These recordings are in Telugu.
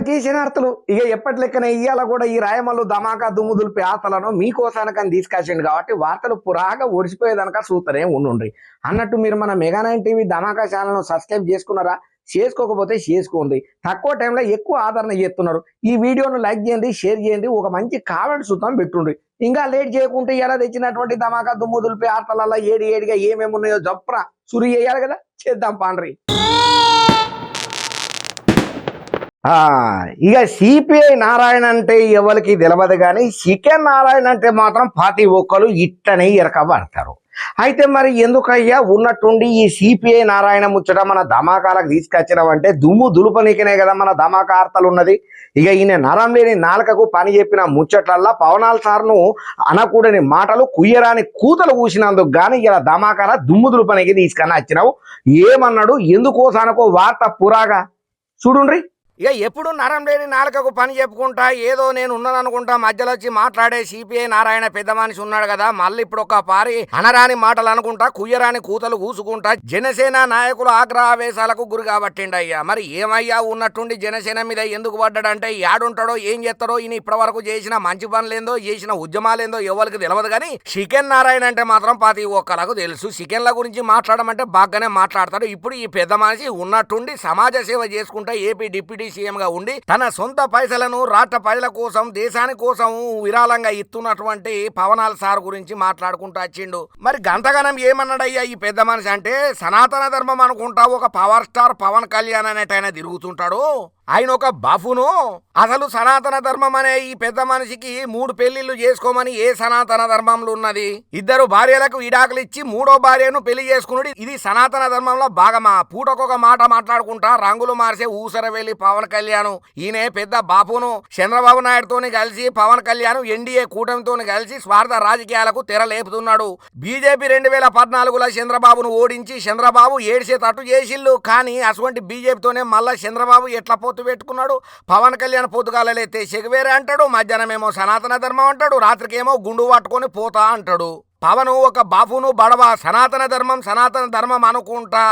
అందరికీ శనార్థులు ఇక ఎప్పటి లెక్కన ఇయ్యాల కూడా ఈ రాయమల్లు ధమాకా దుమ్ము దులిపి ఆతలను మీకోసానికని తీసుకొచ్చిండు కాబట్టి వార్తలు పురాగా ఒడిచిపోయేదనక చూస్తూనే ఉండుండ్రి. అన్నట్టు మీరు మన మెగా నైన్ టీవీ ధమాకా ఛానల్ను సబ్స్క్రైబ్ చేసుకున్నారా? చేసుకోకపోతే చేసుకోండి. తక్కువ టైంలో ఎక్కువ ఆదరణ చేస్తున్నారు. ఈ వీడియోను లైక్ చేయండి షేర్ చేయండి ఒక మంచి కామెంట్ సుతం పెట్టుండ్రి. ఇంకా లేట్ చేయకుంటే ఎలా తెచ్చినటువంటి ధమాకా దుమ్ము దులిపి ఆటలల్లో ఏడి ఏడిగా ఏమేమి ఉన్నాయో జప్ర సురి చేయాలి కదా? చేద్దాం పాండ్రి. ఇక సిపిఐ నారాయణ అంటే ఎవరికి తెలియదు కానీ సికెన్ నారాయణ అంటే మాత్రం ప్రతి ఒక్కరు ఇట్టనే ఇరకబడతారు. అయితే మరి ఎందుకయ్యా? ఉన్నట్టుండి ఈ సిపిఐ నారాయణ ముచ్చట మన ధమాకాలకు తీసుకొచ్చినామంటే దుమ్ము దులుపనీకనే కదా మన ధమాకా ఆర్తలు ఉన్నది ఇక ఈయన నరం లేని నాలుకకు పని చెప్పిన ముచ్చట్లల్లా పవనాల్ సార్ను అనకూడని మాటలు కుయ్యరాని కూతలు కూసినందుకు గాని ఇలా ధమాకాల దుమ్ము దులుపనికి తీసుకొని వచ్చినావు. ఏమన్నాడు? ఎందుకోసానకో వార్త పురాగా? చూడుండ్రీ. ఇక ఎప్పుడు నరం లేని నాలుకకు పని చెప్పుకుంటా ఏదో నేను ఉన్నదనుకుంటా మధ్యలో వచ్చి మాట్లాడే సిపిఐ నారాయణ పెద్ద మనిషి ఉన్నాడు కదా మళ్ళీ ఇప్పుడు ఒక పారి అనరాని మాటలు అనుకుంటా కుయ్యరాని కూతలు కూసుకుంటా జనసేన నాయకులు ఆగ్రహావేశాలకు గురి కాబట్టిండయ్యా. మరి ఏమయ్యా ఉన్నట్టుండి జనసేన మీద ఎందుకు పడ్డాడంటే యాడుంటాడో ఏం చేస్తాడో ఈయన ఇప్పటి వరకు చేసిన మంచి పనులేందో చేసిన ఉద్యమాలేందో ఎవరికి తెలియదు కానీ చికెన్ నారాయణ అంటే మాత్రం ప్రతి ఒక్కలకు తెలుసు. చికెన్ల గురించి మాట్లాడమంటే బాగానే మాట్లాడతాడు. ఇప్పుడు ఈ పెద్ద మనిషి ఉన్నట్టుండి సమాజ సేవ చేసుకుంటా ఏపీ డిప్యూటీ సీఎం ఉండి తన సొంత పైసలను రాష్ట్ర ప్రజల కోసం దేశాని కోసం విరాళంగా ఇస్తున్నటువంటి పవనాల్ సార్ గురించి మాట్లాడుకుంటూ వచ్చిండు. మరి గంతగనం ఏమన్నాడయ్యా ఈ పెద్ద మనిషి అంటే సనాతన ధర్మం అనుకుంటా ఒక పవర్ స్టార్ పవన్ కళ్యాణ్ అనేటైనా తిరుగుతుంటాడు? ఆయన ఒక బఫును. అసలు సనాతన ధర్మం అనే ఈ పెద్ద మనిషికి మూడు పెళ్ళిళ్ళు చేసుకోమని ఏ సనాతన ధర్మంలో ఉన్నది? ఇద్దరు భార్యలకు విడాకులు ఇచ్చి మూడో భార్యను పెళ్ళి చేసుకున్నాడు ఇది సనాతన ధర్మంలో భాగమా? పూటకొక మాట మాట్లాడుకుంటా రంగులు మార్చే ఊసర వెళ్ళి పవన్ కళ్యాణ్. ఈయనే పెద్ద బాపును చంద్రబాబు నాయుడుతోని కలిసి పవన్ కళ్యాణ్ ఎన్డీఏ కూటమితో కలిసి స్వార్థ రాజకీయాలకు తెర లేపుతున్నాడు. బీజేపీ రెండు వేల పద్నాలుగులో చంద్రబాబును ఓడించి చంద్రబాబు ఏడిసేటట్టు చేసిల్లు కానీ అటువంటి బీజేపీతోనే మళ్ళా చంద్రబాబు ఎట్లా పొత్తు పెట్టుకున్నాడు. పవన్ కళ్యాణ్ పొద్దుగాలైతే సెగవేరే అంటాడు. మధ్యాహ్నమేమో సనాతన ధర్మం అంటాడు. రాత్రికేమో గుండు పట్టుకొని పోతా అంటాడు. పవను ఒక బాపును బడవ సనాతన ధర్మం సనాతన ధర్మం అనుకుంటా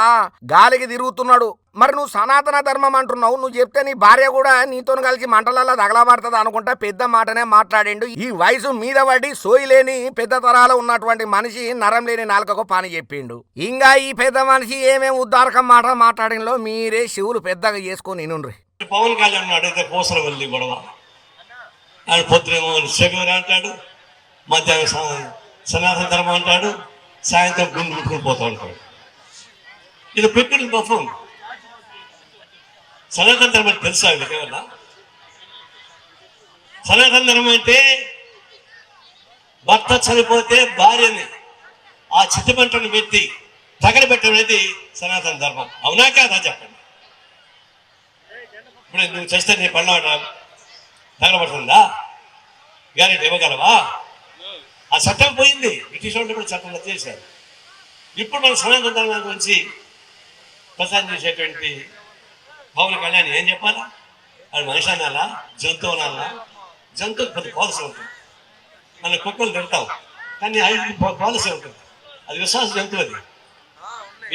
గాలికి తిరుగుతున్నాడు. మరి నువ్వు సనాతన ధర్మం అంటున్నావు. నువ్వు చెప్తే నీ భార్య కూడా నీతో కలిసి మంటలలో తగలబడుతుంది అనుకుంటా. పెద్ద మాటనే మాట్లాడిండు. ఈ వయసు మీద పడి సోయిలేని పెద్ద తరాలు ఉన్నటువంటి మనిషి నరం లేని నాలుకకు పని చెప్పిండు. ఇంకా ఈ పెద్ద మనిషి ఏమేమి ఉద్దారకం మాట మాట్లాడినలో మీరే శివులు పెద్దగా చేసుకొని నినుండ్రి పవన్ కళ్యాణ్ అడిగితే పూసల వెళ్ళి గొడవ. ఆయన పొద్దునేమో శివరి అంటాడు మధ్యాహ్నం సనాతన ధర్మం అంటాడు సాయంత్రం గుండు ముట్టుకుని పోతా ఉంటాడు. ఇది పెట్టిన పాపం సనాతన ధర్మం తెలుసా వీళ్ళకేమన్నా సనాతన ధర్మం అంటే భర్త చనిపోతే భార్యని ఆ చిత్తమంటను పెట్టి తగలబెట్టడం అనేది సనాతన ధర్మం. అవునా కాదా చెప్పండి? ఇప్పుడు నువ్వు చేస్తే నీ పళ్ళ తగలబడుతుందా? గ్యారెంటీ ఇవ్వగలవా? ఆ చట్టం పోయింది. బ్రిటిష్ వాళ్ళు కూడా చట్టం రద్దు చేశారు. ఇప్పుడు మన సనాతన ధర్మం గురించి ప్రసారం చేసేటువంటి పవన్ కళ్యాణ్ ఏం చెప్పాలా? అది మనిషి అనాలా జంతువు అనాలా జంతువు పెద్ద పాలసీ ఉంటుంది. మన కుక్కలు తింటాం. కానీ ఐదు పాలసీ ఉంటుంది. అది విశ్వాస జంతువు అది.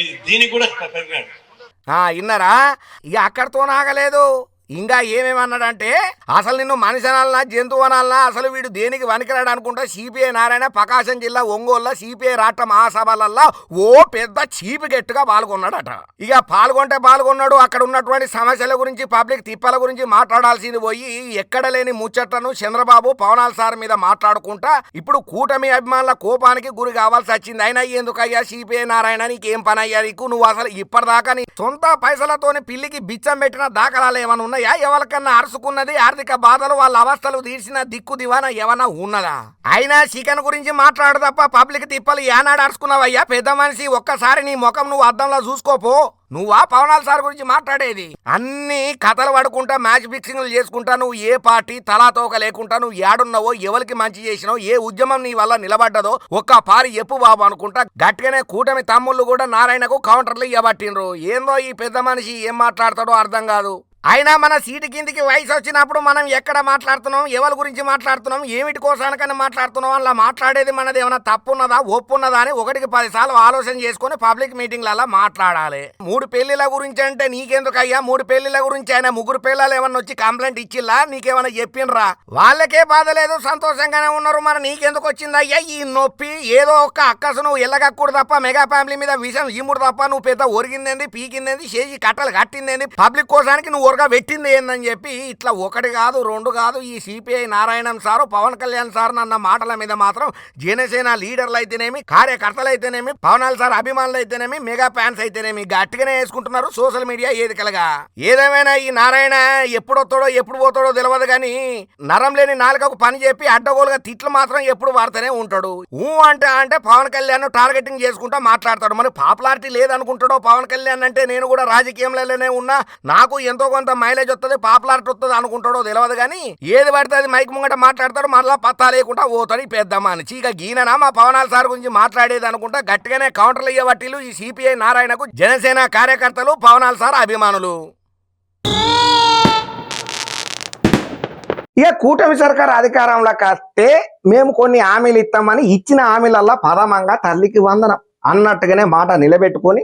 ఇది దీనికి కూడా పెరిగాడు ఆ ఇక అక్కడితో నాగలేదు ఇంకా ఏమేమన్నాడంటే అసలు నిన్ను మనిషి అనాలనా జంతువు అనాలనా అసలు వీడు దేనికి వనికిరాడు అనుకుంటా సిపిఐ నారాయణ ప్రకాశం జిల్లా ఒంగోలులో సిపిఐ రాష్ట్ర మహాసభలల్లో ఓ పెద్ద చీపిగెట్టుగా పాల్గొన్నాడట. ఇక పాల్గొంటే పాల్గొన్నాడు అక్కడ ఉన్నటువంటి సమస్యల గురించి పబ్లిక్ తిప్పల గురించి మాట్లాడాల్సింది పోయి ఎక్కడ లేని ముచ్చట్లను చంద్రబాబు పవనాల్ సార్ మీద మాట్లాడుకుంటా ఇప్పుడు కూటమి అభిమానుల కోపానికి గురి కావాల్సి వచ్చింది. అయినా ఎందుకయ్యా సిపిఐ నారాయణ నీకేం పని అయ్యా నీకు? నువ్వు అసలు ఇప్పటిదాకా నీ సొంత పైసలతోని పిల్లికి బిచ్చం పెట్టిన దాఖలాలు ఏమన్నా ఉన్నాయా? ఎవరికన్నా అరుసుకున్నది ఆర్థిక బాధలు వాళ్ళ అవస్థలు తీర్చిన దిక్కు దివాన ఏమన్నా ఉన్నదా? అయినా చికెన్ గురించి మాట్లాడు తప్ప పబ్లిక్ తిప్పలు ఏనాడు అరుచుకున్నావయ్యా పెద్ద మనిషి ఒక్కసారి నీ ముఖం నువ్వు అద్దంలో చూసుకోపో. నువ్వా పవనాల్ సార్ గురించి మాట్లాడేది? అన్ని కథలు పడుకుంటా మ్యాచ్ ఫిక్సింగ్లు చేసుకుంటా నువ్వు ఏ పార్టీ తలాతోక లేకుండా నువ్వు ఏడున్నావో ఎవరికి మంచి చేసినావు ఏ ఉద్యమం నీ వల్ల నిలబడ్డదో ఒక్క పారి ఎప్పు బాబు అనుకుంటా గట్టిగానే కూటమి తమ్ముళ్ళు కూడా నారాయణకు కౌంటర్లు ఇవ్వబట్టిండ్రు ఏందో ఈ పెద్ద మనిషి ఏం మాట్లాడతాడో అర్థం కాదు. అయినా మన సీటు కిందికి వయసు వచ్చినప్పుడు మనం ఎక్కడ మాట్లాడుతున్నాం ఎవరి గురించి మాట్లాడుతున్నాం ఏమిటి కోసానికని మాట్లాడుతున్నాం అలా మాట్లాడేది మనది ఏమైనా తప్పున్నదా ఒప్పున్నదా అని ఒకటికి పదిసార్లు ఆలోచన చేసుకుని పబ్లిక్ మీటింగ్లలో మాట్లాడాలి. మూడు పెళ్ళిల గురించి అంటే నీకెందుకు అయ్యా మూడు పెళ్ళిల గురించి అయినా ముగ్గురు పిల్లలు ఏమన్నా వచ్చి కంప్లైంట్ ఇచ్చిల్లా? నీకేమైనా చెప్పిండ్రా వాళ్ళకే బాధ లేదు సంతోషంగానే ఉన్నారు మరి నీకెందుకు వచ్చింది అయ్యా ఈ నొప్పి ఏదో ఒక్క అక్కసు నువ్వు ఎల్లగక్కుడు తప్ప మెగా ఫ్యామిలీ మీద విషయం ఇమ్ముడు తప్ప నువ్వు పెద్ద ఒరిగిందేంది పీకిందేంది చేసి కట్టలు కట్టిందేంది పబ్లిక్ కోసానికి నువ్వు ఒరగా పెట్టింది ఏందని చెప్పి ఇట్లా ఒకటి కాదు రెండు కాదు ఈ CPI Narayanan sir Pawan Kalyan sir అన్న మాటల మీద మాత్రం జనసేన లీడర్లు అయితేనేమి కార్యకర్తలు అయితేనేమి పవనాల్ సార్ అభిమానులు అయితేనేమి మెగా ఫ్యాన్స్ అయితేనేమి గట్టిగానే వేసుకుంటున్నారు సోషల్ మీడియా ఏదికలుగా. ఏదేమైనా ఈ నారాయణ ఎప్పుడు వస్తాడో ఎప్పుడు పోతాడో తెలియదు కానీ నరం లేని నాలుకకు పని చెప్పి అడ్డగోలుగా తిట్లు మాత్రం ఎప్పుడు వాడుతూనే ఉంటాడు. ఊ అంటే అంటే పవన్ కళ్యాణ్ టార్గెటింగ్ చేసుకుంటా మాట్లాడతాడు. మరి పాపులారిటీ లేదనుకుంటాడో పవన్ కళ్యాణ్ అంటే నేను కూడా రాజకీయంలోనే ఉన్నా నాకు ఎంతో కొంత మైలేజ్ వస్తుంది పాపులారిటీ వస్తుంది అనుకుంటాడో తెలియదు కానీ ఏది పడితే అది మైక్ ముంగట మాట్లాడతాడు మళ్ళా పత్తా లేకుండా పోతాడు ఈ అని. ఇక గీననా? మా పవనాల సార్ గురించి మాట్లాడేది అనుకుంటా గట్టిగానే కౌంటర్లు ఇయ్యబట్టిలు ఈ సిపిఐ నారాయణకు జనసేన కార్యకర్తలు పవనాల సార్ అభిమానులు. ఇక కూటమి సర్కార్ అధికారంలోకి వస్తే మేము కొన్ని హామీలు ఇస్తామని ఇచ్చిన హామీలల్లా పదమంగా తల్లికి వందనం అన్నట్టుగానే మాట నిలబెట్టుకొని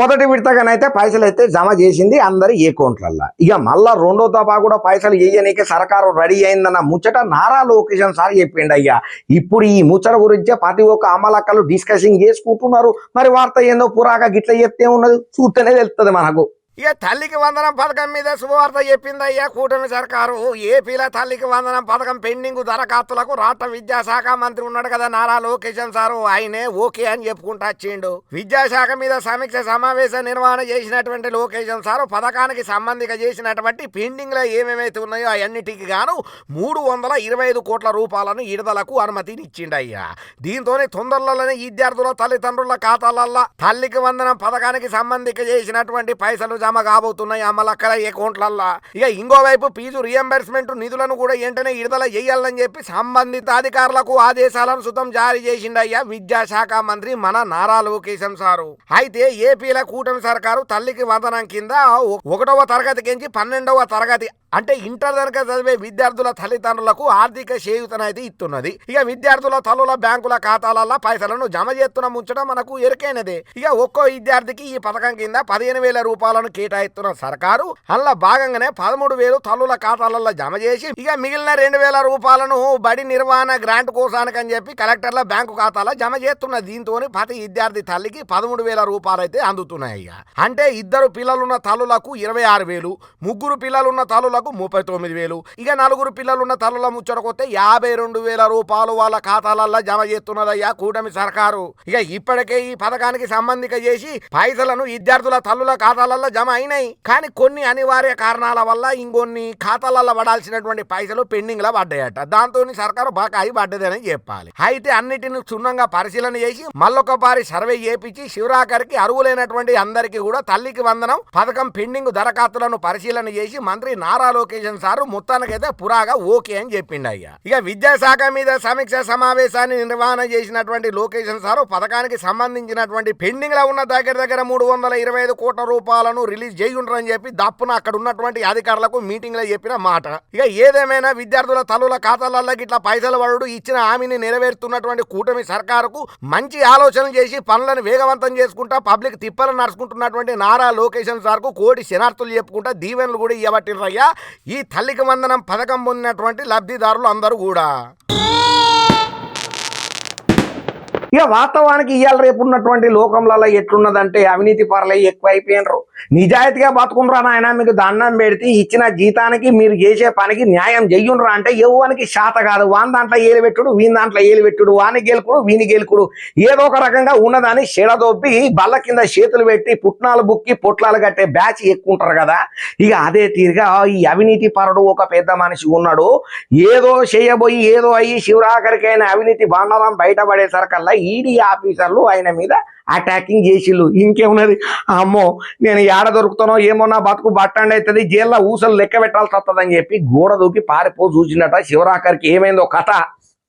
మొదటి విడతగానైతే పైసలు అయితే జమ చేసింది అందరి అకౌంట్లల్లో. ఇక మళ్ళా రెండో దఫా కూడా పైసలు వేయనీకి సర్కారు రెడీ అయిందన్న ముచ్చట నారా లోకేషన్ సార్ చెప్పిండు అయ్యా. ఇప్పుడు ఈ ముచ్చట గురించే ప్రతి ఒక్క అమలక్కలు డిస్కసింగ్ చేసుకుంటున్నారు. మరి వార్త ఏందో పురాగా గిట్ల చెప్తే ఉన్నది చూస్తేనే తెలుస్తుంది మనకు. ఇక తల్లికి వందనం పథకం మీద శుభవార్త చెప్పిందయ్యా కూటమి సర్కారు. ఏపీలో తల్లికి వందనం పథకం పెండింగ్ దరఖాస్తులకు రాష్ట్ర విద్యాశాఖ మంత్రి ఉన్నాడు కదా నారా లోకేషన్ సారు. ఆయనే ఓకే అని చెప్పుకుంటా వచ్చిండు. విద్యాశాఖ మీద సమీక్ష సమావేశ నిర్వహణ చేసినటువంటి లోకేషన్ సారు పథకానికి సంబంధిక చేసినటువంటి పెండింగ్లో ఏమేమైతే ఉన్నాయో అవన్నిటికి గాను మూడు వందల ఇరవై ఐదు కోట్ల రూపాయలను విడుదలకు అనుమతిని అయ్యా దీంతోనే తొందరలోనే విద్యార్థుల తల్లిదండ్రుల ఖాతాలల్లో తల్లికి వందనం పథకానికి సంబంధిక చేసినటువంటి పైసలు జమ కాబోతున్నాయి అమలక్కల అకౌంట్లల్లో. ఇక ఇంకోవైపు ఫీజు రియంబర్స్మెంట్ నిధులను కూడా వెంటనే విడుదల చేయాలని చెప్పి సంబంధిత అధికారులకు ఆదేశాలను సుతం జారీ చేసిండయ్యా విద్యాశాఖ మంత్రి మన నారా లోకేశం సారు. అయితే ఏపీల కూటమి సర్కారు తల్లికి వందనం కింద ఒకటవ తరగతి కించి పన్నెండవ తరగతి అంటే ఇంటర్ తరగతి చదివే విద్యార్థుల తల్లిదండ్రులకు ఆర్థిక చేయుతనైతే ఇస్తున్నది. ఇక విద్యార్థుల తల్లుల బ్యాంకుల ఖాతాలలో పైసలను జమ చేస్తున్న ముంచడం మనకు ఎరుకైనదే. ఇక ఒక్కో విద్యార్థికి ఈ పథకం కింద పదిహేను వేల రూపాయలను కేటాయిస్తున్న సర్కారు అందులో భాగంగానే పదమూడు వేలు తల్లుల ఖాతాలలో జమ చేసి ఇక మిగిలిన రెండు వేల రూపాయలను బడి నిర్వహణ గ్రాంట్ కోసానికి అని చెప్పి కలెక్టర్ల బ్యాంకు ఖాతాలో జమ చేస్తున్న దీంతో ప్రతి విద్యార్థి తల్లికి పదమూడు వేల రూపాయలు అయితే అందుతున్నాయి ఇక. అంటే ఇద్దరు పిల్లలున్న తల్లులకు ఇరవై ఆరు వేలు ముగ్గురు పిల్లలున్న తల్లులకు ముప్పై తొమ్మిది వేలు. ఇక నలుగురు పిల్లలున్న తల్లుల ముచ్చటకొస్తే యాభై రెండు వేల రూపాయలు వాళ్ళ ఖాతాలల్లో జమ చేస్తున్నదయ్యా కూటమి సర్కారు. ఇక ఇప్పటికే ఈ పథకానికి సంబంధిక చేసి పైసలను విద్యార్థుల తల్లుల ఖాతాలలో జమ అయినాయి. కానీ కొన్ని అనివార్య కారణాల వల్ల ఇంకొన్ని ఖాతాలలో పడాల్సినటువంటి పైసలు పెండింగ్లో పడ్డాయట. దాంతో సర్కారు బకాయి పడ్డదని చెప్పాలి. అయితే అన్నిటిని క్షుణ్ణంగా పరిశీలన చేసి మళ్ళొకపారి సర్వే చేపించి శివరాకర్కి అరువులైనటువంటి అందరికీ కూడా తల్లికి వందనం పథకం పెండింగ్ దరఖాస్తులను పరిశీలన చేసి మంత్రి నారా లోకేషన్ సారు మొత్తానికైతే పురాగా ఓకే అని చెప్పిండు అయ్యా ఇక విద్యాశాఖ మీద సమీక్ష సమావేశాన్ని నిర్వహణ చేసినటువంటి లోకేషన్ సారు పథకానికి సంబంధించినటువంటి పెండింగ్లో ఉన్న దగ్గర దగ్గర మూడు వందల ఇరవై ఐదు కోట్ల రూపాయలను రిలీజ్ చేయుంటారని చెప్పి దప్పున అక్కడ ఉన్నటువంటి అధికారులకు మీటింగ్లో చెప్పిన మాట. ఇక ఏదేమైనా విద్యార్థుల తల్లుల ఖాతాలలో ఇట్లా పైసలు పడుడు ఇచ్చిన హామీని నెరవేరుతున్నటువంటి కూటమి సర్కారుకు మంచి ఆలోచన చేసి పనులను వేగవంతం చేసుకుంటా పబ్లిక్ తిప్పలు నడుచుకుంటున్నటువంటి నారా లోకేషన్ సార్కు కోటి శనార్థులు చెప్పుకుంటా దీవెనలు కూడా ఇవ్వబట్టినయ్యా ఈ తల్లికి వందనం పథకం పొందినటువంటి లబ్ధిదారులు అందరూ కూడా. ఇక వాస్తవానికి ఇవాళ రేపు ఉన్నటువంటి లోకంలలో ఎట్లున్నదంటే అవినీతి పరలే ఎక్కువ అయిపోయినరు నిజాయితీగా బతుకుండ్రా నాయన మీకు దండం పెడితే ఇచ్చిన జీతానికి మీరు చేసే పనికి న్యాయం చెయ్యుండ్రా అంటే ఎవ్వనికి శాత కాదు. వాని దాంట్లో ఏలు పెట్టుడు వీని దాంట్లో ఏలు పెట్టుడు వాని గెలుకుడు వీని గెలుకుడు ఏదో ఒక రకంగా ఉన్నదాన్ని చెడదొబ్బి బల్ల కింద చేతులు పెట్టి పుట్నాలు బుక్కి పొట్లాలు కట్టే బ్యాచ్ ఎక్కువ ఉంటారు కదా. ఇక అదే తీరుగా ఈ అవినీతి పరుడు ఒక పెద్ద మనిషి ఉన్నాడు. ఏదో చేయబోయి ఏదో అయ్యి శివరాఖరికైన అవినీతి బండారం బయటపడేసరికల్లా ఈడీ ఆఫీసర్లు ఆయన మీద అటాకింగ్ చేసిళ్ళు. ఇంకేమున్నది? అమ్మో నేను ఏడ దొరుకుతానో ఏమో నా బతుకు బట్టండి అవుతుంది జైల్లో ఊసలు లెక్క పెట్టాల్సి వస్తుందని చెప్పి గోడ దూకి పారిపో చూసినట శివరాకర్కి ఏమైందో కథ.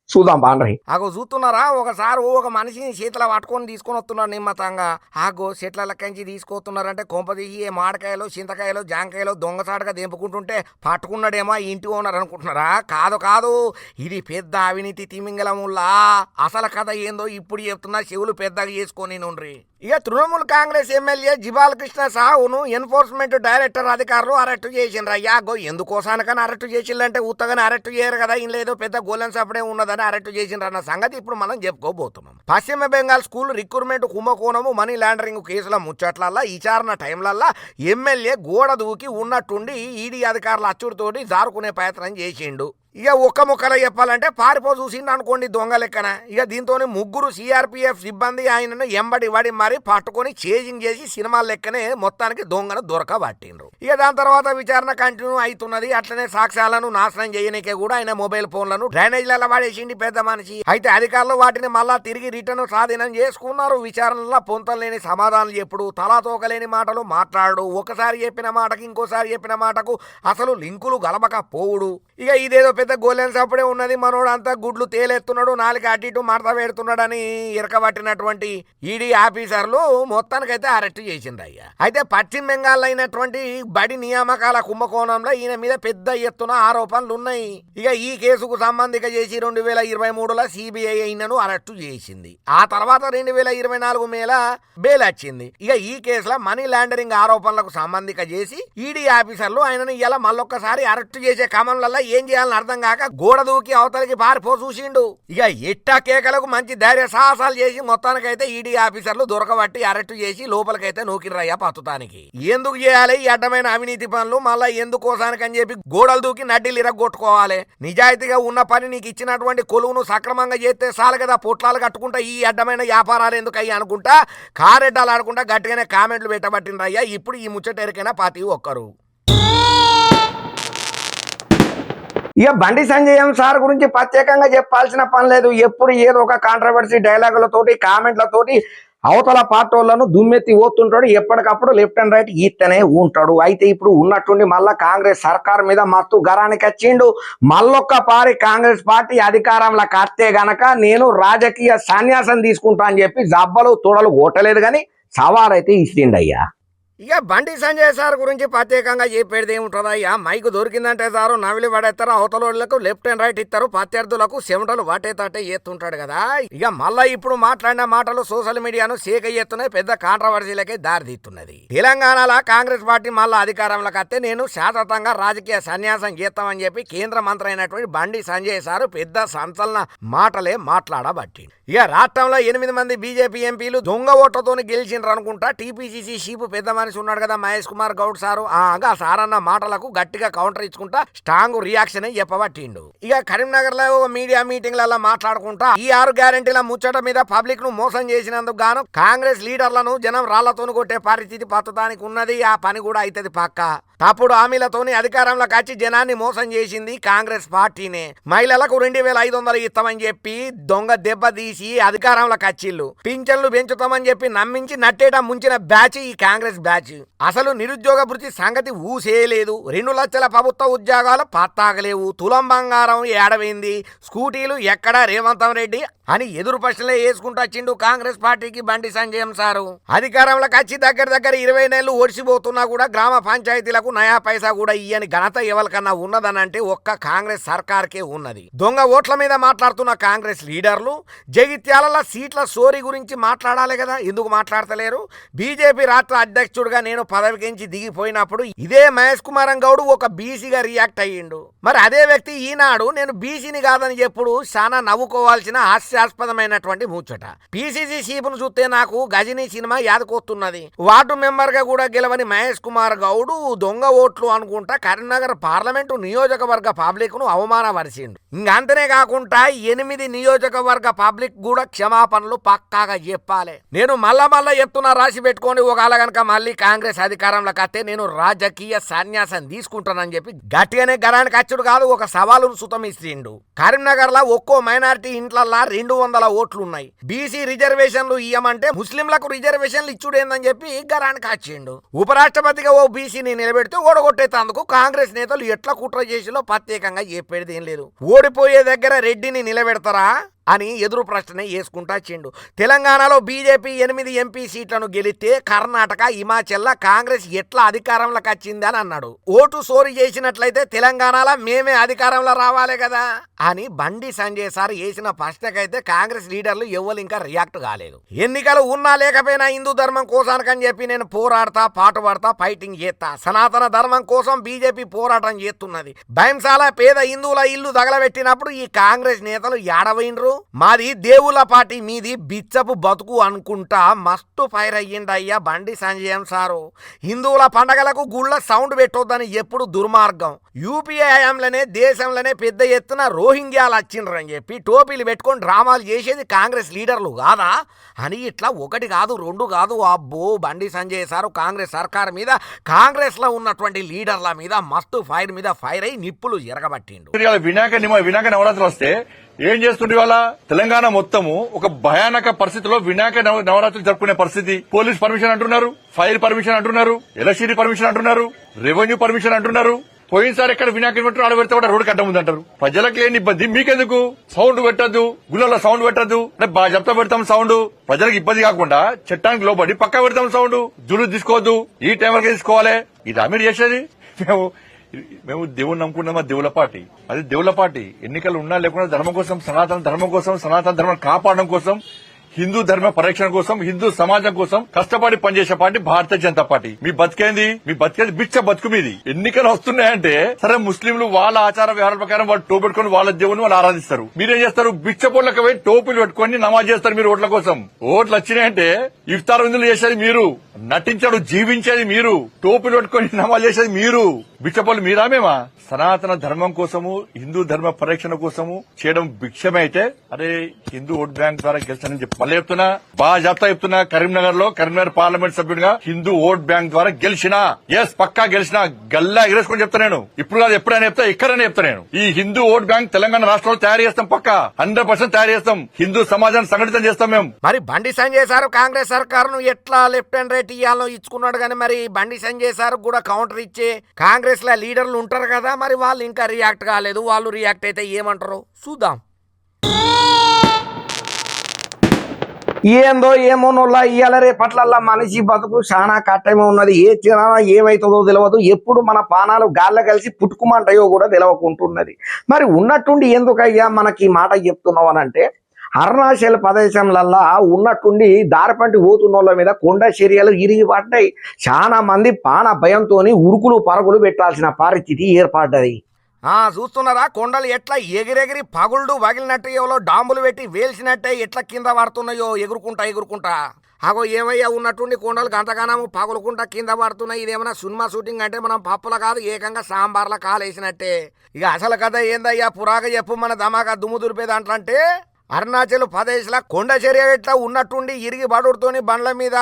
చూద్దాం బాండ్రి అగో చూస్తున్నారా? ఒకసారి ఒక మనిషిని చేతిలో పట్టుకొని తీసుకొని వస్తున్నారు నిమ్మతంగా. ఆగో చెట్ల లెక్కించి తీసుకొస్తున్నారంటే కొంపదీసి ఏ మామిడికాయలు చింతకాయలు జాంకాయలు దొంగసాటుగా దింపుకుంటుంటే పట్టుకున్నాడేమో ఇంటి ఓనర్ అనుకుంటున్నారా? కాదు కాదు. ఇది పెద్ద అవినీతి తిమింగలముల్లా అసలు కథ ఏందో ఇప్పుడు చెప్తున్నా చెవులు పెద్దగా చేసుకొని నుండ్రి ఇక తృణమూల్ కాంగ్రెస్ ఎమ్మెల్యే జిబాల్ కృష్ణ సాహును ఎన్ఫోర్స్మెంట్ డైరెక్టర్ అధికారులు అరెస్టు చేసిండ్రు. అయ్యాగో ఎందుకోసానికని అరెస్టు చేసిందంటే ఉత్తగానే అరెస్టు చేయరు కదా. ఇందులో ఏదో పెద్ద గోలెన్స్ అప్పుడే ఉన్నదని అరెస్టు చేసిండ్రు అన్న సంగతి ఇప్పుడు మనం చెప్పుకోబోతున్నాం. పశ్చిమ బెంగాల్ స్కూల్ రిక్రూట్మెంట్ కుంభకోణము మనీ లాండరింగ్ కేసుల ముచ్చట్లల్లా విచారణ టైంలల్లా ఎమ్మెల్యే గోడ దూకి ఉన్నట్టుండి ఈడీ అధికారుల అచ్చుడితోటి జారుకునే ప్రయత్నం చేసిండు. ఇక ఒక్క ముక్కలో చెప్పాలంటే పారిపో చూసిండు అనుకోండి దొంగ లెక్కన. ఇక దీంతో ముగ్గురు సిఆర్పిఎఫ్ సిబ్బంది ఆయనను ఎంబడి వాడి మరి పట్టుకొని చేజింగ్ చేసి సినిమా లెక్కనే మొత్తానికి దొంగను దొరకబట్టిండ్రు ఇక దాని తర్వాత విచారణ కంటిన్యూ అవుతున్నది అట్లనే సాక్ష్యాలను నాశనం చేయనికే కూడా ఆయన మొబైల్ ఫోన్లను డ్రైనేజ్లలో పడేసిండి పెద్ద మనిషి. అయితే అధికారులు వాటిని మళ్ళా తిరిగి రిటర్న్ స్వాధీనం చేసుకున్నారు. విచారణలో పొంతం లేని సమాధానాలు చెప్పుడు తలాతోకలేని మాటలు మాట్లాడు. ఒకసారి చెప్పిన మాటకి ఇంకోసారి చెప్పిన మాటకు అసలు లింకులు గలబక పోవుడు. ఇక ఇదేదో పెద్ద గోలెన్ సప్పుడే ఉన్నది. మనోడు అంతా గుడ్లు తేలెత్తున్నాడు నాలుగు అటు ఇటు మడత పెడుతున్నాడని ఇరకబట్టినటువంటి ఈడీ ఆఫీసర్లు మొత్తానికైతే అరెస్ట్ చేసింది అయ్యా అయితే పశ్చిమ బెంగాల్ అయినటువంటి బడి నియామకాల కుంభకోణంలో ఈయన మీద పెద్ద ఎత్తున ఆరోపణలు ఉన్నాయి ఇక ఈ కేసుకు సంబంధిక చేసి రెండు వేల ఇరవై మూడులో సిబిఐ అయినను అరెస్టు చేసింది. ఆ తర్వాత రెండు వేల ఇరవై నాలుగు మేల బెయిల్ వచ్చింది ఇక ఈ కేసులో మనీ లాండరింగ్ ఆరోపణలకు సంబంధిక చేసి ఈడీ ఆఫీసర్లు ఆయనను ఇలా మళ్ళొక్కసారి అరెస్టు చేసే క్రమంలో ఏం చేయాలని అర్థం కాక గోడ దూకి అవతలికి పారిపో చూసిండు. ఇక ఎట్టా కేకలకు మంచి ధైర్య సాహసాలు చేసి మొత్తానికైతే ఈడీ ఆఫీసర్లు దొరకబట్టి అరెస్టు చేసి లోపలికైతే నూకిరయ్యా పత్తుతానికి. ఎందుకు చేయాలి? ఈ అడ్డమైన అవినీతి పనులు మళ్ళా ఎందుకోసానికని చెప్పి గోడలు దూకి నడ్డీలు ఇరగొట్టుకోవాలి. నిజాయితీగా ఉన్న పని నీకు ఇచ్చినటువంటి కొలువును సక్రమంగా చేస్తే చాలు కదా పొట్లాలు కట్టుకుంటా ఈ అడ్డమైన వ్యాపారాలు ఎందుకు అయ్యి అనుకుంటా? కారెడ్డాలు ఆడుకుంటా గట్టిగానే కామెంట్లు పెట్టబట్టినరయ్యా ఇప్పుడు ఈ ముచ్చట ఎరికైనా పాతి ఒక్కరు. ఇక బండి సంజయం సార్ గురించి ప్రత్యేకంగా చెప్పాల్సిన పని లేదు. ఎప్పుడు ఏదో ఒక కాంట్రవర్సీ డైలాగులతోటి కామెంట్లతోటి అవతల పార్టీలను దుమ్మెత్తి ఓతుంటాడు ఎప్పటికప్పుడు లెఫ్ట్ అండ్ రైట్ ఈతనే ఉంటాడు అయితే ఇప్పుడు ఉన్నట్టుండి మళ్ళా కాంగ్రెస్ సర్కార్ మీద మస్తు గరానికి వచ్చిండు. మళ్ళొక్క పారి కాంగ్రెస్ పార్టీ అధికారంలో వస్తే గనక నేను రాజకీయ సన్యాసం తీసుకుంటా అని చెప్పి జబ్బలు తోడలు కొట్టలేదు కానీ సవాలైతే ఇచ్చిండయ్యా. ఇక బండి సంజయ్ సార్ గురించి ప్రత్యేకంగా చెప్పేది ఏముంటుందా? ఇక మైకు దొరికిందంటే సారు నవిలి పడేస్తారు అవతలోళ్ళకు లెఫ్ట్ అండ్ రైట్ ఇస్తారు ప్రత్యర్థులకు చెమటలు వాటేతాటే ఎత్తుంటాడు కదా. ఇక మళ్ళా ఇప్పుడు మాట్లాడిన మాటలు సోషల్ మీడియాను సేక ఎత్తున్నాయి పెద్ద కాంట్రవర్సీలకే దారితీస్తున్నది తెలంగాణలో కాంగ్రెస్ పార్టీ మళ్ళా అధికారంలోకి వస్తే నేను శాశ్వతంగా రాజకీయ సన్యాసం చేస్తామని చెప్పి కేంద్ర మంత్రి అయినటువంటి బండి సంజయ్ సారు పెద్ద సంచలన మాటలే మాట్లాడబట్టి ఇక రాష్ట్రంలో ఎనిమిది మంది బీజేపీ ఎంపీలు దొంగ ఓట్లతో గెలిచిండ్రు అనుకుంటా టీపీసీసీ షీపు పెద్ద మనిషి ఉన్నాడు కదా మహేష్ కుమార్ గౌడ్ సారు. ఆగా సార్ అన్న మాటలకు గట్టిగా కౌంటర్ ఇచ్చుకుంటా స్ట్రాంగ్ రియాక్షన్ చెప్పబట్టిండు. ఇక కరీంనగర్లో మీడియా మీడియా మీటింగ్లలో మాట్లాడుకుంటా ఈ ఆరు గ్యారంటీల ముచ్చట మీద పబ్లిక్ను మోసం చేసినందుకు గాను కాంగ్రెస్ లీడర్లను జనం రాళ్ళతోను కొట్టే పరిస్థితి పత్తడానికి ఉన్నది ఆ పని కూడా అవుతుంది పక్క. తప్పుడు హామీలతోని అధికారంలో కచ్చి జనాన్ని మోసం చేసింది కాంగ్రెస్ పార్టీనే. మహిళలకు రెండు వేల ఐదు వందలు ఇస్తామని చెప్పి దొంగ దెబ్బ తీసి అధికారంలో కచ్చిళ్ళు పింఛన్లు పెంచుతామని చెప్పి నమ్మించి నట్టేట ముంచిన బ్యాచ్ ఈ కాంగ్రెస్ బ్యాచ్. అసలు నిరుద్యోగ భృతి సంగతి ఊసేయలేదు రెండు లక్షల ప్రభుత్వ ఉద్యోగాలు పత్తాగలేవు తులం బంగారం ఏడవైంది? స్కూటీలు ఎక్కడా రేవంతం రెడ్డి అని ఎదురు ప్రశ్నలే వేసుకుంటూ వచ్చిండు కాంగ్రెస్ పార్టీకి బండి సంజయం సారు. అధికారంలోకి వచ్చి దగ్గర దగ్గర ఇరవై నెలలు ఓడిసిపోతున్నా కూడా గ్రామ పంచాయతీలకు నయా పైసా కూడా ఇయ్యని ఘనత ఎవరికన్నా ఉన్నదనంటే ఒక్క కాంగ్రెస్ సర్కార్కే ఉన్నది. దొంగ ఓట్ల మీద మాట్లాడుతున్న కాంగ్రెస్ లీడర్లు జగిత్యాల సీట్ల సోరీ గురించి మాట్లాడాలి కదా ఎందుకు మాట్లాడతలేరు? బీజేపీ రాష్ట్ర అధ్యక్షుడిగా నేను పదవికించి దిగిపోయినప్పుడు ఇదే మహేష్ కుమారం గౌడ్ ఒక బీసీగా రియాక్ట్ అయ్యిండు. మరి అదే వ్యక్తి ఈనాడు నేను బీసీని కాదని చెప్పుడు చాలా నవ్వుకోవాల్సిన హాస్యాస్పదమైనటువంటి ముచ్చట. పీసీసీ సీపును చూస్తే నాకు గజనీ సినిమా యాదకొస్తున్నది వార్డు మెంబర్గా కూడా గెలవని మహేష్ కుమార్ గౌడు దొంగ ఓట్లు అనుకుంటా కరీంనగర్ పార్లమెంటు నియోజకవర్గ పబ్లిక్ను అవమానపరిచిండు ఇంకంతనే కాకుండా ఎనిమిది నియోజకవర్గ పబ్లిక్ కూడా క్షమాపణలు పక్కాగా చెప్పాలి. నేను మళ్ళా మళ్ళా చెప్తున్నా రాసి పెట్టుకొని ఒకవేళ కనుక మళ్ళీ కాంగ్రెస్ అధికారంలోకి వస్తే నేను రాజకీయ సన్యాసం తీసుకుంటానని చెప్పి గట్టిగానే గరానికి అచ్చుడు కాదు ఒక సవాలును సుతం ఇచ్చిండు. కరీంనగర్లో ఒక్కో మైనారిటీ ఇంట్లల్లా రెండు వందల ఓట్లున్నాయి. బీసీ రిజర్వేషన్లు ఇయ్యమంటే ముస్లింలకు రిజర్వేషన్లు ఇచ్చుడేందని చెప్పి గరానికి వచ్చిండు ఉపరాష్ట్రపతిగా ఓ బీసీని నిలబెడితే ఓడగొట్టేతందుకు కాంగ్రెస్ నేతలు ఎట్లా కుట్ర చేసిలో ప్రత్యేకంగా చెప్పేది ఏం లేదు. ఓడిపోయే దగ్గర రెడ్డిని నిలబెడతారా? అని ఎదురు ప్రశ్న వేసుకుంటా చెండు. తెలంగాణలో బీజేపీ ఎనిమిది ఎంపీ సీట్లను గెలిస్తే కర్ణాటక హిమాచల్ కాంగ్రెస్ ఎట్లా అధికారంలోకి వచ్చింది అని అన్నాడు. ఓటు సోరి చేసినట్లయితే తెలంగాణలో మేమే అధికారంలో రావాలి కదా అని బండి సంజయ్ సార్ వేసిన ప్రశ్నకైతే కాంగ్రెస్ లీడర్లు ఎవరు ఇంకా రియాక్ట్ కాలేదు. ఎన్నికలు ఉన్నా లేకపోయినా హిందూ ధర్మం కోసానికని చెప్పి నేను పోరాడతా పాటు పడతా ఫైటింగ్ చేస్తా. సనాతన ధర్మం కోసం బీజేపీ పోరాటం చేస్తున్నది. భయంసాల పేద హిందువుల ఇల్లు తగలబెట్టినప్పుడు ఈ కాంగ్రెస్ నేతలు ఏడవైనరు మాది దేవులపాటి మీది బిచ్చపు బతుకు అనుకుంటా మస్తు ఫైర్ అయ్యిండయ్యా బండి సంజయం సారు. హిందువుల పండగలకు గుళ్ళ సౌండ్ పెట్టొద్దని ఎప్పుడు దుర్మార్గం. యూపీఏ హయాంలోనే దేశంలోనే పెద్ద ఎత్తున రోహింగ్యాలు వచ్చిండ్రని చెప్పి టోపీలు పెట్టుకొని డ్రామాలు చేసేది కాంగ్రెస్ లీడర్లు కాదా? అని ఇట్లా ఒకటి కాదు రెండు కాదు అబ్బో బండి సంజయ్ సారు కాంగ్రెస్ సర్కార్ మీద కాంగ్రెస్లో ఉన్నటువంటి లీడర్ల మీద మస్తు ఫైర్ మీద ఫైర్ అయి నిప్పులు ఎరగబట్టిండు వినాయక వినాయక నవరాత్రులు వస్తే ఏం చేస్తుండే వాళ్ళ తెలంగాణ మొత్తము ఒక భయానక పరిస్థితిలో వినాయక నవ- నవరాత్రులు జరుపుకునే పరిస్థితి. పోలీస్ పర్మిషన్ అంటున్నారు ఫైర్ పర్మిషన్ అంటున్నారు ఎలక్షన్ పర్మిషన్ అంటున్నారు రెవెన్యూ పర్మిషన్ అంటున్నారు. పోయినసారి ఎక్కడ వినాయక పెట్టు ఆడ పెడితే కూడా రోడ్డు కట్టం ఉందంటారు ప్రజలకు లేని ఇబ్బంది? మీకెందుకు? సౌండ్ పెట్టద్దు గుళ్ళలో సౌండ్ పెట్టద్దు. అంటే చెప్తా పెడతాం సౌండ్. ప్రజలకు ఇబ్బంది కాకుండా చట్టానికి లోబడి పక్కా పెడతాం సౌండ్. జులు తీసుకోవద్దు. ఈ టైం వరకు తీసుకోవాలి. ఇది అమీర్ చేసేది. మేము మేము దేవుని నమ్ముకున్నామా దేవుల పార్టీ. అది దేవుల పార్టీ. ఎన్నికలు ఉన్నా లేకుండా ధర్మం కోసం సనాతన ధర్మం కోసం సనాతన ధర్మం కాపాడడం కోసం హిందూ ధర్మ పరిరక్షణ కోసం హిందూ సమాజం కోసం కష్టపడి పనిచేసే పార్టీ భారతీయ జనతా పార్టీ. మీ బతికేంది? మీ బతికేది బిచ్చ బతుకు మీది. ఎన్నికలు వస్తున్నాయంటే సరే ముస్లింలు వాళ్ళ ఆచార వ్యవహారాల ప్రకారం వాళ్ళు టోపు పెట్టుకుని వాళ్ళ దేవుని వాళ్ళు ఆరాధిస్తారు. మీరేం చేస్తారు? బిచ్చ పొట్లకు పోయి టోపులు పెట్టుకుని నమాజ్ చేస్తారు మీరు ఓట్ల కోసం. ఓట్లు వచ్చినాయంటే ఇఫ్తార్ విందులు చేసేది మీరు. నటించాడు జీవించేది మీరు. టోపులు పెట్టుకుని నమాజ్ చేసేది మీరు. బిచ్చపల్లి మీరా మేమా? సనాతన ధర్మం కోసము హిందూ ధర్మ పరిరక్షణ కోసము చేయడం భిక్షమైతే అరే హిందూ ఓట్ బ్యాంక్ ద్వారా గెలిచానని చెప్పి మళ్ళీ చెప్తున్నా బాగా జాబితా చెప్తున్నా కరీంనగర్లో కరీంనగర్ పార్లమెంట్ సభ్యుడిగా హిందూ ఓట్ బ్యాంక్ ద్వారా గెలిచిన ఎస్ పక్కా గెలిచిన గల్లా ఎగరేసుకొని చెప్తా నేను. ఇప్పుడు కాదు ఎప్పుడైనా చెప్తా ఎక్కడైనా చెప్తా నేను. ఈ హిందూ ఓట్ బ్యాంక్ తెలంగాణ రాష్ట్రంలో తయారు చేస్తాం పక్క. హండ్రెడ్ పర్సెంట్ తయారు చేస్తాం. హిందూ సమాజాన్ని సంఘటితం చేస్తాం మేము. మరి బండి సంజయ్ సార్ కాంగ్రెస్ సర్కారును ఎట్లా లెఫ్ట్ అండ్ రైట్ ఇయ్యాలో ఇచ్చుకున్నాడు కానీ మరి బండి సంజయ్ సార్ కూడా కౌంటర్ ఇచ్చే కాంగ్రెస్లో లీడర్లు ఉంటారు కదా మరి వాళ్ళు ఇంకా రియాక్ట్ కాలేదు. వాళ్ళు రియాక్ట్ అయితే ఏమంటారు? చూద్దాం. ఏందో ఏమో నొల్లా ఇయ్యాల రేపట్లల్లా మనిషి బతుకు చాలా కట్టమే ఉన్నది. ఏ చిన్న ఏమైతుందో తెలియదు ఎప్పుడు మన పానాలు గాల్లో కలిసి పుట్టుకుమంటాయో కూడా తెలియకుంటున్నది మరి ఉన్నట్టుండి ఎందుకయ్యా మనకి ఈ మాట చెప్తున్నావు అని అంటే అరుణాచల్ ప్రదేశంలల్లా ఉన్నట్టుండి దారిపంటి పోతున్నోళ్ళ మీద కొండ చర్యలు ఇరిగి పడ్డాయి. చాలా మంది పాన భయంతో ఉరుకులు పరుగులు పెట్టాల్సిన పరిస్థితి ఏర్పడ్డది. ఆ చూస్తున్నారా? కొండలు ఎట్లా ఎగిరెగిరి పగుళ్ళు పగిలినట్టు ఎవరో డాంబులు పెట్టి వేల్చినట్టే ఎట్లా కింద పడుతున్నాయో ఎగురుకుంటా ఎగురుకుంటా. అగో ఏమయ్యా ఉన్నట్టుండి కొండలు గంతగానము పగులుకుంటా కింద పడుతున్నాయి. ఇదేమన్నా సినిమా షూటింగ్ అంటే మనం పప్పుల కాదు ఏకంగా సాంబార్ల కాలేసినట్టే. ఇక అసలు కథ ఏందయ్యా? పురాగ చెప్పు మన దమాకా దుమ్ము దురిపేది దాంట్లో అంటే అరుణాచల్ ప్రదేశ్లో కొండ చర్య ఇట్లా ఉన్నట్టుండి ఇరిగి బడుడుతోని బండ్ల మీద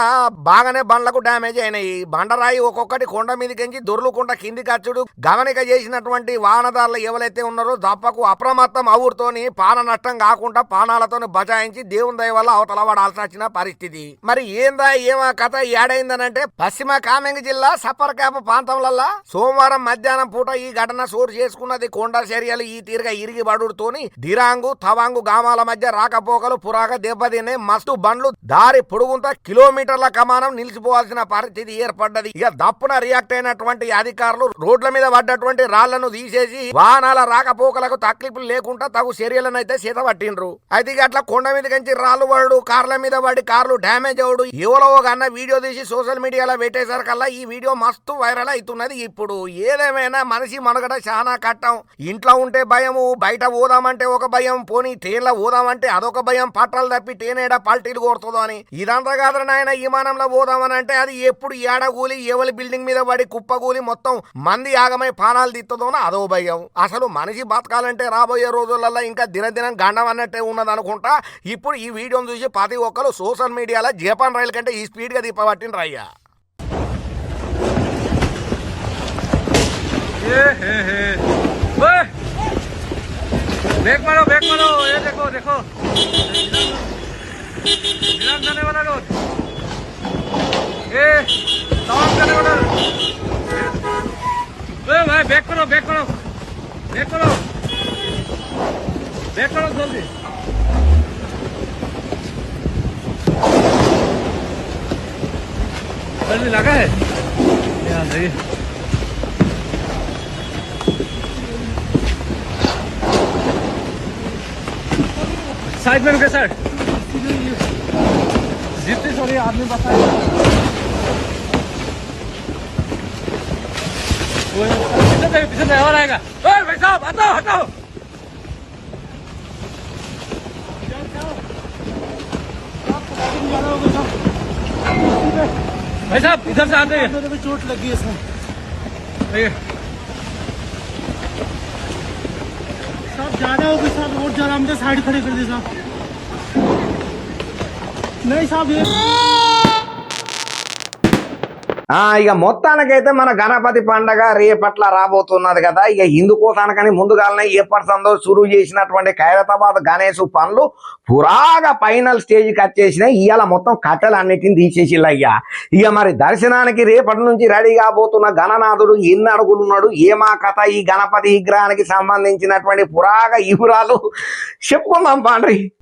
బాగానే బండ్లకు డ్యామేజ్ అయినాయి. బండరాయి ఒక్కొక్కటి కొండ మీదకించి దొర్లుకుండా కిందికి అచ్చుడు గమనిక చేసినటువంటి వాహనదారులు ఎవరైతే ఉన్నారో తప్పకు అప్రమత్తం అవురుతోని పాన నష్టం కాకుండా పానాలతోని బచాయించి దేవుని దయ వల్ల అవతల పడాల్సి వచ్చిన పరిస్థితి. మరి ఏందా ఏమా కథ? ఏడైందనంటే పశ్చిమ కామెంగ్ జిల్లా సప్పర్ క్యాంప్ ప్రాంతంలో సోమవారం మధ్యాహ్నం పూట ఈ ఘటన చోటు చేసుకున్నది కొండ చర్యలు ఈ తీరుగా ఇరిగి బడుడుతోని దిరాంగు తవాంగు గ్రామాల మధ్య రాకపోకలు పురాగా దెబ్బతినే మస్తు బండ్లు దారి పొడుగుంతా కిలోమీటర్ల కమానం నిలిచిపోవాల్సిన పరిస్థితి ఏర్పడ్డది. ఇక దప్పున రియాక్ట్ అయినటువంటి అధికారులు రోడ్ల మీద పడ్డటువంటి రాళ్ళను తీసేసి వాహనాల రాకపోకలకు తక్లీపులు లేకుండా తగు చర్యలను అయితే చేతబట్టిండ్రు అయితే ఇక అట్లా కొండ మీద కంచి రాళ్ళు పడు కార్ల మీద పడి కార్లు డ్యామేజ్ అవడు ఎవరో కన్నా వీడియో తీసి సోషల్ మీడియాలో పెట్టేసరికల్లా ఈ వీడియో మస్తు వైరల్ అవుతున్నది ఇప్పుడు. ఏదేమైనా మనిషి మనగడ చాలా కట్టం. ఇంట్లో ఉంటే భయము బయట పోదామంటే ఒక భయం పోనీ ట్రైన్లో పోదామంటే అదొక భయం పట్టాలు తప్పి టేనేడా పల్టీలు కొడుతుందో అని. ఇదంతా కాదు నాయన విమానంలో పోదామని అంటే అది ఎప్పుడు ఏడగూలి ఎవరి బిల్డింగ్ మీద పడి కుప్పగూలి మొత్తం మంది ఆగమై పానాలు దిత్తదోన అదో భయం. అసలు మనిషి బతకాలంటే రాబోయే రోజులలో ఇంకా దినదినం గండం అన్నట్టే ఉన్నది అనుకుంటా ఇప్పుడు ఈ వీడియోను చూసి ప్రతి ఒక్కరు సోషల్ మీడియాలో జపాన్ రైలు కంటే ఈ స్పీడ్గా దిప్పబట్టిన రయ్యా ఏ హే హే. ओए! ब्रेक मारो ब्रेक मारो ये देखो देखो करने वाला लोग ए सवाल करने वाला ए भाई बैक करो बैक करो बैक करो बैक करो जल्दी जल्दी लगा है यहाँ देखिए साइड में रुके सर जितने सारे आदमी बताए पीछे से पीछे से और आएगा. भाई साहब हटाओ हटाओ. भाई साहब इधर से आते हैं. चोट लगी है सर ज़्यादा हो गई साहब ज़्यादा हम मुझे साइड खड़े कर दे साहब। नहीं साहब, ये ఇక మొత్తానికైతే మన గణపతి పండగ రేపట్ల రాబోతున్నది కదా. ఇక ఇందుకోసానికని ముందుగానే ఏర్పడుతుందో సురువు చేసినటువంటి ఖైరతాబాద్ గణేష్ పనులు పురాగా ఫైనల్ స్టేజ్కి వచ్చేసినాయి. ఇవాళ మొత్తం కట్టెలు అన్నిటిని తీసేసిల్లు అయ్యా. ఇక మరి దర్శనానికి రేపటి నుంచి రెడీ కాబోతున్న గణనాథుడు ఎన్ని అడుగులున్నాడు ఏమా కథ? ఈ గణపతి విగ్రహానికి సంబంధించినటువంటి పురాగా ఇవురాలు చెప్పుకుందాం పాండ్రి.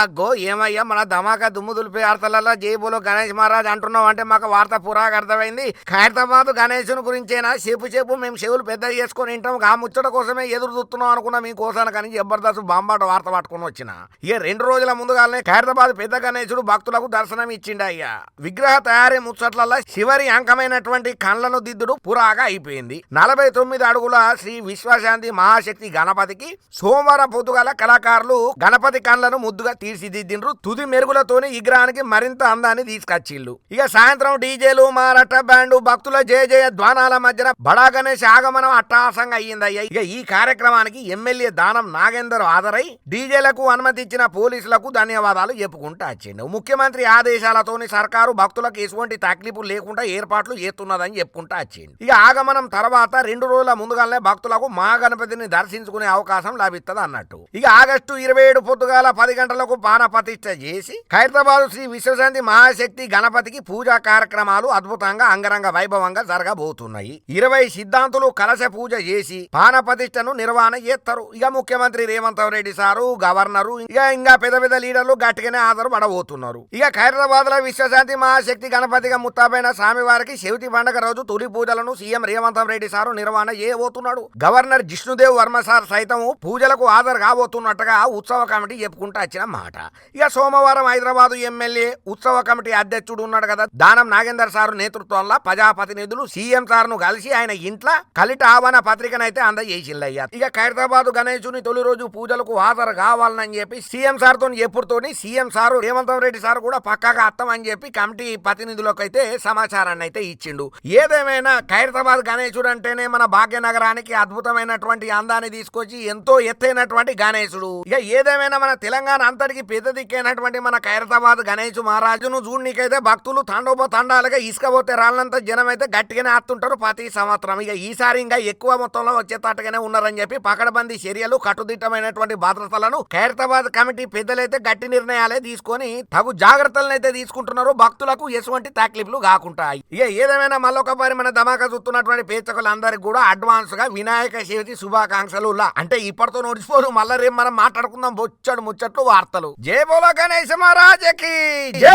అగ్గో ఏమయ్యా మన ధమాకా దుమ్ము దులిపే వార్తలలో జైబులో గణేష్ మహారాజ్ అంటున్నాం అంటే మాకు వార్త పురాగా అర్థమైంది. ఖైరతాబాద్ గణేశుని గురించేనా? సేపు సేపు మేము చెవులు పెద్ద చేసుకొని వింటాం. ఆ ముచ్చట కోసమే ఎదురు చూస్తున్నాం అనుకున్నా మీ కోసాను కానీ జబర్దస్త్ బాంబాట వార్త పట్టుకొని వచ్చిన. ఇక రెండు రోజుల ముందుగానే ఖైరతాబాద్ పెద్ద గణేశుడు భక్తులకు దర్శనం ఇచ్చిండు అయ్యా. విగ్రహ తయారీ ముచ్చట్లలో చివరి అంకమైనటువంటి కండ్లను దిద్దుడు పురాగా అయిపోయింది. నలభై తొమ్మిది అడుగుల శ్రీ విశ్వశాంతి మహాశక్తి గణపతికి సోమవారం పొద్దుగాల కళాకారులు గణపతి కండ్లను ముద్దుగా తీర్చిదిద్దిండ్రు. తుది మెరుగులతోని విగ్రహానికి మరింత అందాన్ని తీసుకొచ్చిళ్ళు ఇక సాయంత్రం డీజేలు మారట బ్యాండు భక్తుల జయ జయ ధ్వానాల మధ్యన బడా గణేష్ ఆగమనం అట్టహాసంగా అయ్యిందయ్యా. ఇక ఈ కార్యక్రమానికి ఎమ్మెల్యే దానం నాగేందర్ హాజరై డీజేలకు అనుమతి ఇచ్చిన పోలీసులకు ధన్యవాదాలు చెప్పుకుంటూ వచ్చిండు. ముఖ్యమంత్రి ఆదేశాలతోని సర్కారు భక్తులకు ఎటువంటి తక్లీపు లేకుండా ఏర్పాట్లు చేస్తున్నదని చెప్పుకుంటూ వచ్చింది ఇక ఆగమనం తర్వాత రెండు రోజుల ముందుగానే భక్తులకు మహాగణపతిని దర్శించుకునే అవకాశం లభిస్తుంది అన్నట్టు ఇక ఆగస్టు ఇరవై ఏడు పొద్దుగాల పది గంటలకు పాన ప్రతిష్ఠ చేసి ఖైరతాబాద్ శ్రీ విశ్వశాంతి మహాశక్తి గణపతికి పూజా కార్యక్రమాలు అద్భుతంగా అంగరంగ వైభవంగా జరగబోతున్నాయి. ఇరవై సిద్ధాంతులు కలశ పూజ చేసి పానప్రతిష్టను నిర్వహణ చేస్తారు. ఇక ముఖ్యమంత్రి రేవంత్ రెడ్డి సారు గవర్నరు ఇక ఇంకా పెద్ద పెద్ద లీడర్లు గట్టిగానే ఆధారు పడబోతున్నారు ఇక ఖైరతాబాద్లో విశ్వశాంతి మహాశక్తి గణపతిగా ముత్తాపైన స్వామివారికి శివతి పండగ రోజు తొలి పూజలను సీఎం రేవంత్ రెడ్డి సారు నిర్వహణ చేయబోతున్నాడు. గవర్నర్ జిష్ణుదేవ్ వర్మ సార్ సైతం పూజలకు హాజరు కాబోతున్నట్టుగా ఉత్సవ కమిటీ చెప్పుకుంటూ వచ్చిన మాట ఇక సోమవారం హైదరాబాద్ ఎమ్మెల్యే ఉత్సవ కమిటీ అధ్యక్షుడు ఉన్నాడు కదా దానం నాగేందర్ సారు నేతృత్వంలో ప్రజాప్రతినిధులు సీఎం సార్ను కలిసి ఆయన ఇంట్లో కలిట ఆహ్వాన పత్రికనైతే అందజేసిందయ్యా ఇక ఖైరతాబాద్ గణేశుని తొలి రోజు పూజలకు హాజరు కావాలని చెప్పి సీఎం సార్తో ఎప్పుడుతోని CM sir Revanth Reddy sir కూడా పక్కాగా అత్తమని చెప్పి కమిటీ ప్రతినిధులకు అయితే సమాచారాన్ని అయితే ఇచ్చిండు. ఏదేమైనా ఖైరతాబాద్ గణేశుడు అంటేనే మన భాగ్యనగరానికి అద్భుతమైనటువంటి అందాన్ని తీసుకొచ్చి ఎంతో ఎత్తైనటువంటి గణేశుడు. ఇక ఏదేమైనా మన తెలంగాణ అంతటికి పెద్ద దిక్కైనటువంటి మన ఖైరతాబాద్ గణేష్ మహారాజును చూడనీకైతే భక్తులు తండోప తండాలుగా ఇసుకపోతే రాళ్ళంత జనం అయితే గట్టిగానే ఆత్తుంటారు. ప్రతి సంవత్సరం ఇక ఈసారి ఇంకా ఎక్కువ మొత్తంలో వచ్చేటట్టుగానే ఉన్నారని చెప్పి పకడబందీ చర్యలు కట్టుదిట్టమైనటువంటి భద్రతలను ఖైరతాబాద్ కమిటీ పెద్దలైతే గట్టి నిర్ణయాలే తీసుకొని తగు జాగ్రత్తలను అయితే తీసుకుంటున్నారు. భక్తులకు ఎటువంటి తక్లీఫ్లు కాకుండా. ఇక ఏదేమైనా మళ్ళొకసారి మన ధమాకా చూస్తున్నటువంటి ప్రేక్షకులందరికీ కూడా అడ్వాన్స్గా వినాయక చవితి శుభాకాంక్షలు. అంటే ఇప్పటితో నోడిసిపోరు మళ్ళీ రేపు మనం మాట్లాడుకుందాం. బొచ్చడు ముచ్చట్లు వార్తలు. జై బోలో గణేష్ మహారాజకి జై!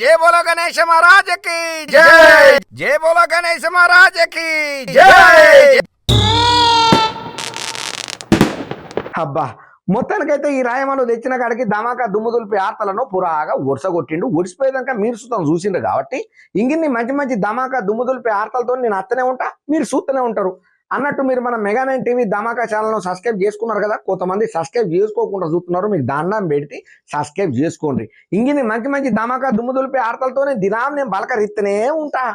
జే బోలో గణేష్ మహారాజకి జై! జై బోలో గణేష్ మహారాజకి జై! అబ్బా మొత్తానికైతే ఈ రాయమాలు తెచ్చిన కాడికి ధమాకా దుమ్ము దులిపి ఆర్తలను పురాగా ఒడిసగొట్టిండు ఒడిసిపోయేదాక మీరు సుతం చూసిండ్రు కాబట్టి ఇంగిన్ని మంచి మంచి ధమాకా దుమ్ము దులిపి ఆర్తలతో నేను అత్తనే ఉంటా మీరు చూస్తూనే ఉంటారు. అన్నట్టు మీరు మన మెగా నైన్ టీవీ ధమాకా ఛానల్ను సబ్స్క్రైబ్ చేసుకున్నారు కదా? కొంతమంది సబ్స్క్రైబ్ చేసుకోకుండా చూస్తున్నారు. మీకు దండం పెడితే సబ్స్క్రైబ్ చేసుకోండి. ఇంగిన్ని మంచి మంచి ధమాకా దుమ్ము దులిపి ఆర్తలతో దినాం నేను బలకరిస్తూనే ఉంటా.